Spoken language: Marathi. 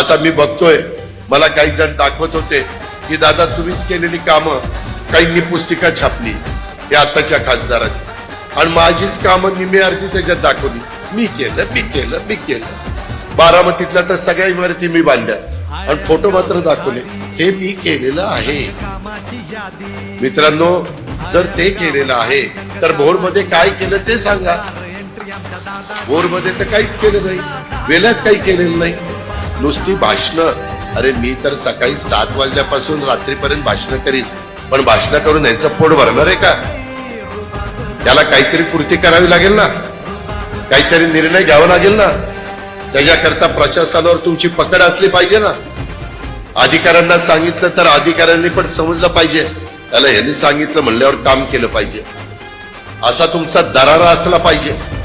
आता मी बघतोय. मला काही जण दाखवत होते की दादा तुम्हीच केलेली कामं. काहींनी पुस्तिका छापली हे आताच्या खासदारांनी. आणि माझीच कामं निम्मी अर्धी त्याच्यात दाखवली. मी केलं मी केलं मी केलं. बारामतीतल्या तर सगळ्या इमारती मी बांधल्या. आणि फोटो मात्र दाखवले. हे मी केलेलं आहे. मित्रांनो जर ते केलेलं आहे तर भोरमध्ये काय केलं ते सांगा. भोरमध्ये तर काहीच केलं नाही. वेल्यात काही केलेलं नाही. नुसती भाषणं. अरे मी तर सकाळी सात वाजल्यापासून रात्रीपर्यंत भाषण करीन. पण भाषण करून यांचं पोट भरणार आहे का? त्याला काहीतरी कृती करावी लागेल ना? काहीतरी निर्णय घ्यावा लागेल ना? त्याच्याकरता प्रशासनावर तुमची पकड असली पाहिजे ना? अधिकाऱ्यांना सांगितलं तर अधिकाऱ्यांनी पण समजलं पाहिजे. त्याला यांनी सांगितलं म्हणल्यावर काम केलं पाहिजे. असा तुमचा दरारा असला पाहिजे.